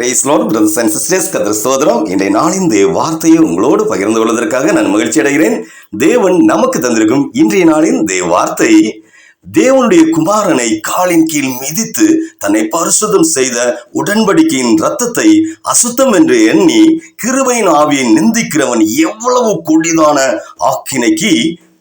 Price brothers and sisters கத்திர சோதரம் இன்றைய நாளின் தேவ வார்த்தையை உங்களோடு பகிர்ந்து கொள்வதற்காக நான் மகிழ்ச்சி அடைகிறேன். தேவன் நமக்கு தந்திருக்கும் இன்றைய நாளின் தேவ வார்த்தை தேவனுடைய குமாரனை காலின் கீழ் மிதித்து தன்னை பரிசுத்தம் செய்த உடன்படிக்கையின் ரத்தத்தை அசுத்தம் என்று எண்ணி கிருபையின் ஆவியை நிந்திக்கிறவன் எவ்வளவு கொடிதான ஆக்கினைக்கு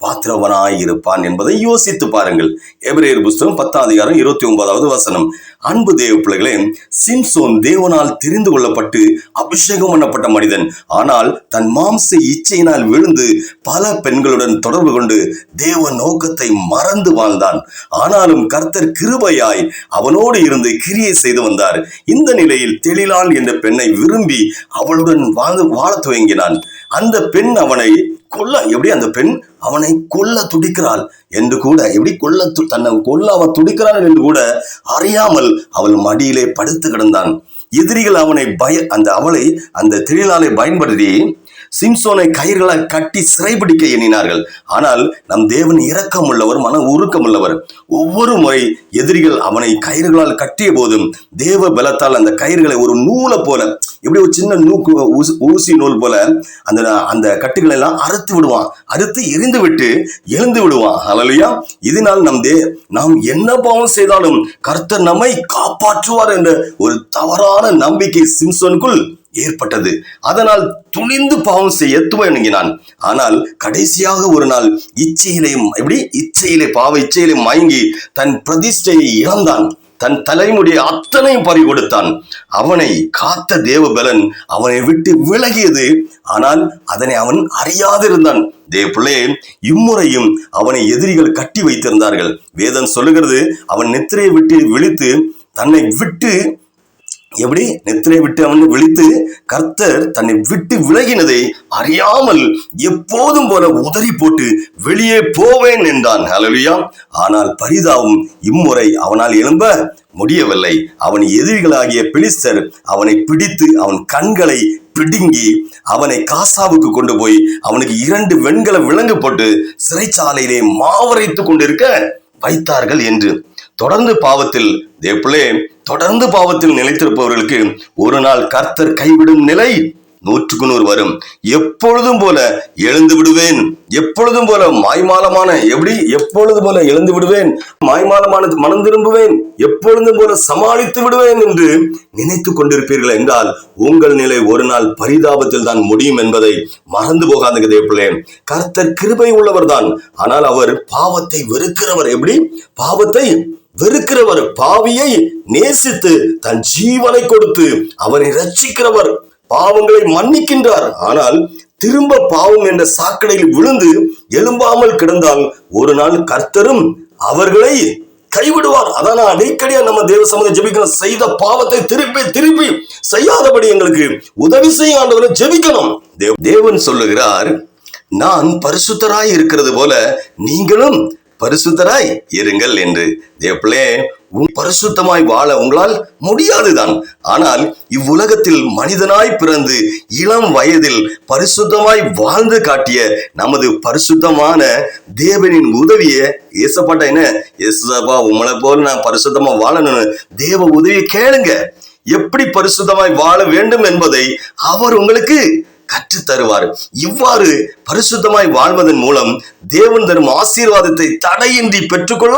பாத்திரவனாய் இருப்பான் என்பதை யோசித்து பாருங்கள். எபிரேயர் புஸ்தகம் பத்தாம் அதிகாரம் இருபத்தி ஒன்பதாவது வசனம். அன்பு தேவ பிள்ளைகளே சிம்சோன் தேவனால் தெரிந்து கொள்ளப்பட்டு அபிஷேகம் பண்ணப்பட்ட மனிதன். ஆனால் தன் மாம்ச இச்சையினால் விழுந்து பல பெண்களுடன் தொடர்பு கொண்டு தேவ நோக்கத்தை மறந்து வாழ்ந்தான். ஆனாலும் கர்த்தர் கிருபையாய் அவனோடு இருந்து கிரியை செய்து வந்தார். இந்த நிலையில் தெளிலான் என்ற பெண்ணை விரும்பி அவளுடன் வாழ்ந்து வாழத் துவங்கினான். அந்த பெண் அவனை கொல்ல எப்படி அந்த பெண் அவனை கொல்ல துடிக்கிறாள்? என்று கூட எப்படி கொல்ல து- தன்னை கொல்ல அவன் துடிக்கிறாள் என்று கூட அறியாமல் கொள்ளாமல் அவள் மடியிலே படுத்து கிடந்தான். எதிரிகள் அவனை பய அந்த அவளை அந்த திரிலாலை பயன்படுத்தி சிம்சோனை கயிர்களால் கட்டி சிறைபிடிக்க எண்ணினார்கள். ஆனால் நம் தேவன் இரக்கம் உள்ளவர் மன உருக்கம் உள்ளவர் ஒவ்வொரு முறை எதிரிகள் அவனை கயிறுகளால் கட்டிய போதும் தேவ பலத்தால் அந்த கயிறுகளை ஒரு நூலை போல இப்படி ஒரு சின்ன நூக்கு ஊசி- ஊசி நூல் போல அந்த அந்த கட்டுகளை எல்லாம் அறுத்து விடுவான். அறுத்து எரிந்து விட்டு எழுந்து விடுவான். ஹalleluya இதனால் நம் தே நாம் என்ன பாவம் செய்தாலும் கர்த்தர் நம்மை காப்பாற்றுவார் என்ற ஒரு தவறான நம்பிக்கை சிம்சோனுக்குள் ஏற்பட்டது. அதனால் துணிந்து பாவம் செய்ய துவங்கினான் ஆனால் கடைசியாக ஒரு நாள் இச்சையிலே எப்படி? இச்சையிலே பாவ இச்சையிலே மயங்கி தன் பிரதிஷ்டையை இழந்தான். தன் தலைமுடியை அத்தனையும் பறி கொடுத்தான். அவனை காத்த தேவபலன் அவனை விட்டு விலகியது. ஆனால் அதனை அவன் அறியாதிருந்தான். தேவ பிள்ளையே இம்முறையும் அவனை எதிரிகள் கட்டி வைத்திருந்தார்கள். வேதம் சொல்லுகிறது அவன் நித்திரையை விட்டு விழித்து தன்னை விட்டு எப்படி நெத்திரை விட்டு அவன் விழித்து கர்த்தர் தன்னை விட்டு விலகினதை அறியாமல் எப்போதும் போல உதறி போட்டு வெளியே போவேன் என்றான். அலலியா ஆனால் பரிதாவும் இம்முறை அவனால் எழும்ப முடியவில்லை. அவன் எதிரிகளாகிய பிலிஸ்தர் அவனை பிடித்து அவன் கண்களை பிடுங்கி அவனை காசாவுக்கு கொண்டு போய் அவனுக்கு இரண்டு வெண்கல விலங்கு போட்டு சிறைச்சாலையிலே மாவரைத்து கொண்டிருக்க வைத்தார்கள் என்று. தொடர்ந்து பாவத்தில் தேப்பிளே தொடர்ந்து பாவத்தில் நிலைத்திருப்பவர்களுக்கு ஒரு நாள் கர்த்தர் கைவிடும் நிலை நூற்றுக்கு நூறு வரும். எப்பொழுதும் போல எழுந்து விடுவேன். எப்பொழுதும் போல மாய்மாலமான எப்படி? எப்பொழுது போல எழுந்து விடுவேன். மாய்மாலமான மனம் திரும்புவேன். எப்பொழுதும் போல சமாளித்து விடுவேன் என்று நினைத்து கொண்டிருப்பீர்கள் என்றால் உங்கள் நிலை ஒரு நாள் பரிதாபத்தில் தான் முடியும் என்பதை மறந்து போகாதுங்க தேவப்பிள்ளே கர்த்தர் கிருபை உள்ளவர்தான். ஆனால் அவர் பாவத்தை வெறுக்கிறவர் எப்படி? பாவத்தை வெறுக்கிறவர் பாவியை நேசித்து தன் ஜீவனை கொடுத்து அவனை ரட்சிக்கிறவர் பாவங்களை மன்னிக்கின்றார். ஆனால் திரும்ப பாவம் என்ற சாக்கடையில் விழுந்து எழும்பாமல் கிடந்தால் ஒரு நாள் கர்த்தரும் அவர்களை கைவிடுவார். அதான் அடிக்கடியா நம்ம தேவ சமூக ஜெபிக்கணும் செய்த பாவத்தை திருப்பி திருப்பி செய்யாதபடி எங்களுக்கு உதவி செய்ய ஆண்டவரை ஜெபிக்கணும். தேவன் சொல்லுகிறார் நான் பரிசுத்தராய் இருக்கிறது போல நீங்களும் பரிசுத்தராய் இருங்கள் என்று. தேவப்பிள்ளே உன் பரிசுத்தமாய் வாழ உங்களால் முடியாதுதான். ஆனால் இவ்வுலகத்தில் மனிதனாய் பிறந்து இளம் வயதில் பரிசுத்தமாய் வாழ்ந்து காட்டிய நமது பரிசுத்தமான தேவனின் உதவியை. ஏசப்பட்ட என்ன? ஏசப்பா உங்களை போல நான் பரிசுத்தமா வாழணும்னு தேவ உதவியை கேளுங்க. எப்படி பரிசுத்தமாய் வாழ வேண்டும் என்பதை அவர் உங்களுக்கு கற்றுத் தருவார் இவ்வாறு பரிசுத்தமாய் வாழ்வதன் மூலம் தேவன் தரும் ஆசீர்வாதத்தை தடையின்றி பெற்றுக்கொள்ள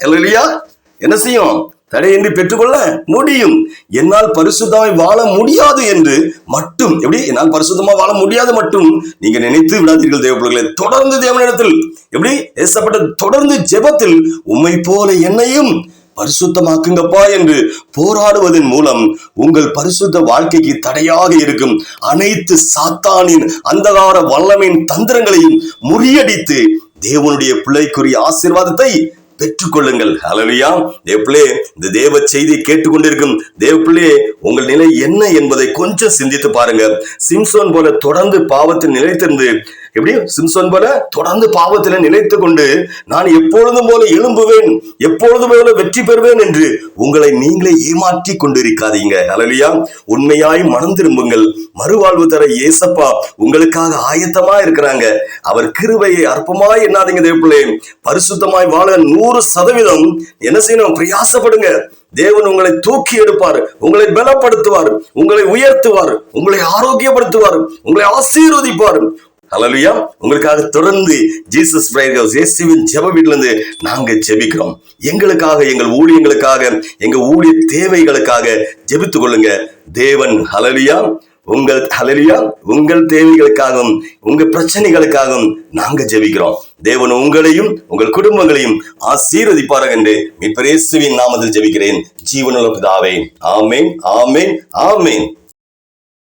இல்லையா என்ன செய்யும்? தடையின்றி பெற்றுக்கொள்ள முடியும். என்னால் பரிசுத்தமாய் வாழ முடியாது என்று மட்டும் எப்படி? என்னால் பரிசுத்தமா வாழ முடியாது மட்டும் நீங்க நினைத்து விடாதீர்கள் தேவப்பிள்ளைகளை. தொடர்ந்து தேவனிடத்தில் எப்படி? ஏசப்பட்ட தொடர்ந்து ஜெபத்தில் உம்மை போல என்னையும் பரிசுத்தமாக்குங்கப்பா என்று போராடுவதன் மூலம் உங்கள் பரிசுத்த வாழ்க்கைக்கு தடையாக இருக்கும் அனைத்து சாத்தானின் அந்தகார வல்லமையின் தந்திரங்களையும் முறியடித்து தேவனுடைய பிள்ளைக்குரிய ஆசீர்வாதத்தை பெற்றுக்கொள்ளுங்கள். ஹalleluya தேவப்பிள்ளே இந்த தேவ செய்தி கேட்டுக்கொண்டிருக்கும் தேவப்பிள்ளே உங்கள் நிலை என்ன என்பதை கொஞ்சம் சிந்தித்து பாருங்க. சிம்சோன் போல தொடர்ந்து பாவத்தில் நிலைத்திருந்து எப்படி? சிம்சன் போல தொடர்ந்து பாவத்துல நிலைத்து கொண்டு நான் எப்பொழுதும் போல எழும்புவேன் எப்பொழுதும் போல வெற்றி பெறுவேன் என்று உங்களை நீங்களே ஏமாற்றி கொண்டிருக்காதீங்க. அலலியா உண்மையாய் மனம் திரும்புங்கள். மறுவாழ்வு தர ஏசப்பா உங்களுக்காக ஆயத்தமா இருக்கிறாங்க. அவர் கிருவையை அற்பமாய் எண்ணாதீங்க தேவப்பிள்ளை. பரிசுத்தமாய் வாழ நூறு சதவீதம் என்ன செய்யணும்? பிரயாசப்படுங்க. தேவன் உங்களை தூக்கி எடுப்பார். உங்களை பலப்படுத்துவார். உங்களை உயர்த்துவார். உங்களை ஆரோக்கியப்படுத்துவார். உங்களை ஆசீர்வதிப்பார். ஹலலுயா உங்களுக்காக தொடர்ந்து ஜீசஸ் பிரைட் ஹவுஸ் இயேசுவின் ஜெப வீட்ல இருந்து நாங்க ஜெபிக்கிறோம். எங்களுக்காக எங்கள் ஊழியங்களுக்காக எங்க ஊழிய தேவைகளுக்காக ஜெபித்துக் கொள்ளுங்க. தேவன் ஹalleluya உங்கள் ஹலலியா உங்கள் தேவைகளுக்காகவும் உங்கள் பிரச்சனைகளுக்காகவும் நாங்க ஜெபிக்கிறோம். தேவன் உங்களையும் உங்கள் குடும்பங்களையும் ஆசீர்வதிப்பார்கள் என்று மீட்பரேசுவின் நாமத்தில் ஜெபிக்கிறேன். ஜீவனுள்ள பிதாவே. ஆமேன் ஆமேன் ஆமேன்.